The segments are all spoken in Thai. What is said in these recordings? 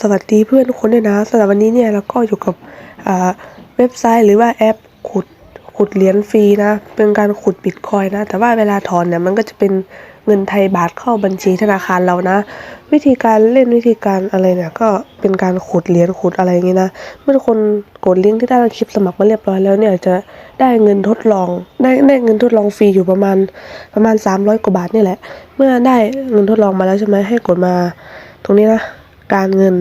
สวัสดีเพื่อนทุกคนด้วยนะสำหรับวันนี้เนี่ยเราก็อยู่กับอ่าเว็บไซต์หรือว่าแอปขุดขุดเหรียญฟรีนะ เป็นการขุดบิตคอยนะ แต่ว่าเวลาถอนเนี่ยมันก็จะเป็นเงินไทยบาทเข้าบัญชีธนาคารเรานะ วิธีการเล่นวิธีการอะไรเนี่ยก็เป็นการขุดเหรียญขุดอะไรอย่างงี้นะ เมื่อคนกดลิงก์ที่ใต้คลิปสมัครมาเรียบร้อยแล้วเนี่ยจะได้เงินทดลอง ได้ได้เงินทดลองฟรีอยู่ประมาณประมาณ 300 กว่าบาทนี่แหละ เมื่อได้เงินทดลองมาแล้วใช่ไหมให้กดมาตรงนี้นะ การเงิน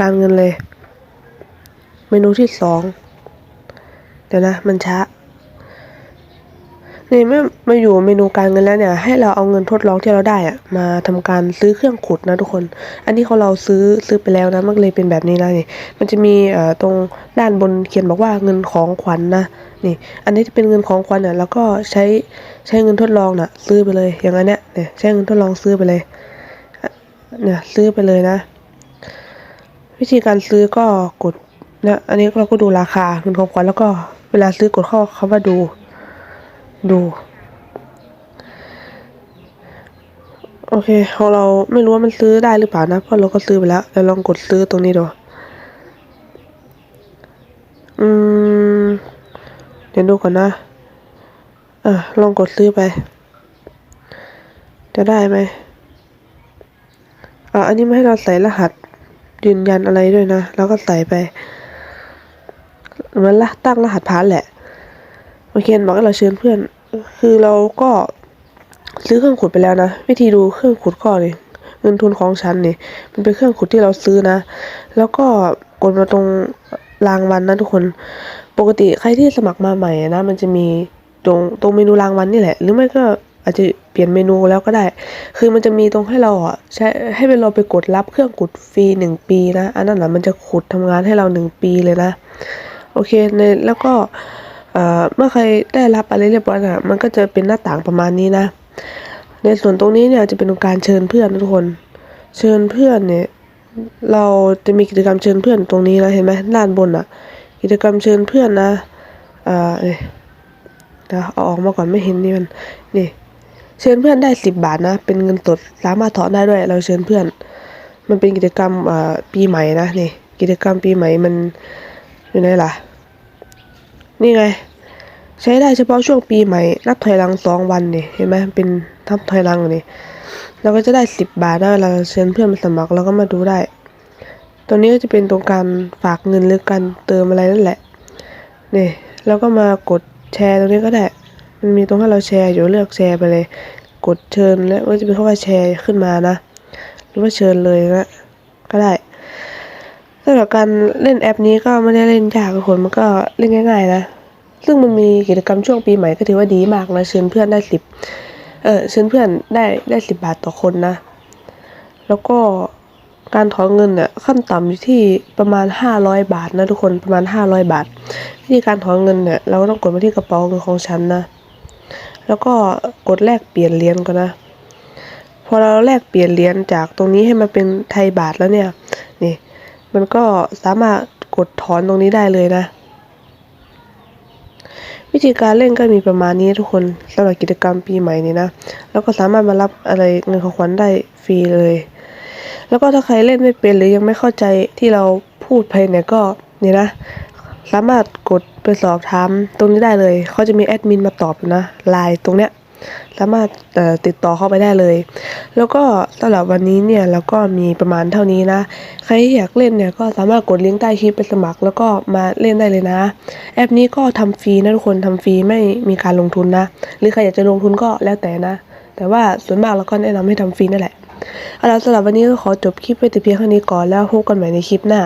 การเงินเลย เมนูที่สองเดี๋ยวนะ มันช้านี่เมื่อมาอยู่เมนูการเงินแล้วเนี่ย ให้เราเอาเงินทดลองที่เราได้อะมาทำการซื้อเครื่องขุดนะทุกคน อันนี้เขาเราซื้อซื้อไปแล้วนะมันเลยเป็นแบบนี้นะนี่ มันจะมีเอ่อตรงด้านบนเขียนบอกว่าเงินของขวัญนนะนี่ อันนี้จะเป็นเงินของขวัญเนี่ยแล้วก็ใช้ใช้เงินทดลองน่ะ ซื้อไปเลยอย่างอันเนี้ยเนี่ยใช้เงินทดลองซื้อไปเลย เนี่ยซื้อไปเลยนะ วิธีการซื้อก็กดนะอันนี้เราก็ดูราคาเงินของขวัญแล้วก็เวลาซื้อกดเข้าคำว่าดูดู โอเคของเราไม่รู้ว่ามันซื้อได้หรือเปล่านะ เพราะเราก็ซื้อไปแล้วเดี๋ยวลองกดซื้อตรงนี้ดูอืมเดี๋ยวดูก่อนนะอะลองกดซื้อไป จะได้ไหม อะอันนี้ไม่ให้เราใส่รหัส ยืนยันอะไรด้วยนะ แล้วก็ใส่ไปเมือนละตั้งรหัสผ่านแหละโอเคบอกให้เราเชิญเพื่อน คือเราก็ซื้อเครื่องขุดไปแล้วนะ วิธีดูเครื่องขุดก็นี่เงินทุนของฉันนี่ มันเป็นเครื่องขุดที่เราซื้อนะ แล้วก็กดมาตรงรางวัลนะทุกคน ปกติใครที่สมัครมาใหม่นะ มันจะมีตรงตรงเมนูรางวัลนี่แหละ หรือไม่ก็ อาจจะเปลี่ยนเมนูแล้วก็ได้ คือมันจะมีตรงให้เราอะใช้ให้เราไปกดรับเครื่องขุดฟรีหนึ่งปีนะอันนั้นน่ะมันจะขุดทำงานให้เราหนึ่งปีเลยนะ โอเคในแล้วก็เอ่อเมื่อใครได้รับอะไรเรียบร้อยอะมันก็จะเป็นหน้าต่างประมาณนี้นะ ในส่วนตรงนี้เนี่ยจะเป็นการเชิญเพื่อนทุกคน เชิญเพื่อนเนี่ยเราจะมีกิจกรรมเชิญเพื่อนตรงนี้นะเห็นไหมด้านบนอะ กิจกรรมเชิญเพื่อนนะอ่าเนี่ยเดี๋ยวเอาออกมาก่อนไม่เห็นนี่มันนี่ เชิญเพื่อนได้สิบบาทนะ เป็นเงินสดสามารถถอนได้ด้วย เราเชิญเพื่อน มันเป็นกิจกรรมปีใหม่นะนี่ กิจกรรมปีใหม่มันอยู่ไหนล่ะ นี่ไง ใช้ได้เฉพาะช่วงปีใหม่ นับถอยหลังสองวันนี่เห็นไหมเป็นทับถอยหลังนี่เราก็จะได้สิบบาทนะเวลาเราเชิญเพื่อนมาสมัครเราก็มาดูได้ตัวนี้ก็จะเป็นตรงการฝากเงินหรือการเติมอะไรนั่นแหละนี่แล้วก็มากดแชร์ตรงนี้ก็ได้ มันมีตรงให้เราแชร์อยู่เลือกแชร์ไปเลย กดเชิญแล้วก็จะเป็นคำว่าแชร์ขึ้นมานะ หรือว่าเชิญเลยนะก็ได้สำหรับการเล่นแอปนี้ก็ไม่ได้เล่นยากทุกคนมันก็เล่นง่ายๆนะซึ่งมันมีกิจกรรมช่วงปีใหม่ก็ถือว่าดีมากนะเชิญเพื่อนได้สิบเออเชิญเพื่อนได้ได้สิบบาทต่อคนนะ แล้วก็การถอนเงินเนี่ยขั้นต่ำอยู่ที่ประมาณห้าร้อยบาทนะทุกคนประมาณห้าร้อยบาท วิธีการถอนเงินเนี่ยเราก็ต้องกดมาที่กระเป๋าเงินของฉันนะ แล้วก็กดแลกเปลี่ยนเหรียญก่อนนะ พอเราแลกเปลี่ยนเหรียญจากตรงนี้ให้มันเป็นไทยบาทแล้วเนี่ย นี่ มันก็สามารถกดถอนตรงนี้ได้เลยนะ วิธีการเล่นก็มีประมาณนี้ทุกคนสำหรับกิจกรรมปีใหม่นี้นะ แล้วก็สามารถมารับอะไรเงินของขวัญได้ฟรีเลย แล้วก็ถ้าใครเล่นไม่เป็นหรือยังไม่เข้าใจที่เราพูดไปเนี่ยก็นี่นะ สามารถกด ไปสอบถามตรงนี้ได้เลย เขาจะมีแอดมินมาตอบนะไลน์ตรงเนี้ยสามารถติดต่อเข้าไปได้เลย แล้วก็สำหรับวันนี้เนี่ยเราก็มีประมาณเท่านี้นะ ใครที่อยากเล่นเนี่ยก็สามารถกดลิงก์ใต้คลิปไปสมัคร แล้วก็มาเล่นได้เลยนะ แอปนี้ก็ทำฟรีนะทุกคนทำฟรีไม่มีการลงทุนนะ หรือใครอยากจะลงทุนก็แล้วแต่นะ แต่ว่าส่วนมากเราก็แนะนำให้ทำฟรีนั่นแหละเอาล่ะสำหรับวันนี้ก็ขอจบคลิปไว้แต่เพียงเท่านี้ก่อนแล้วพบกันใหม่ในคลิปหน้า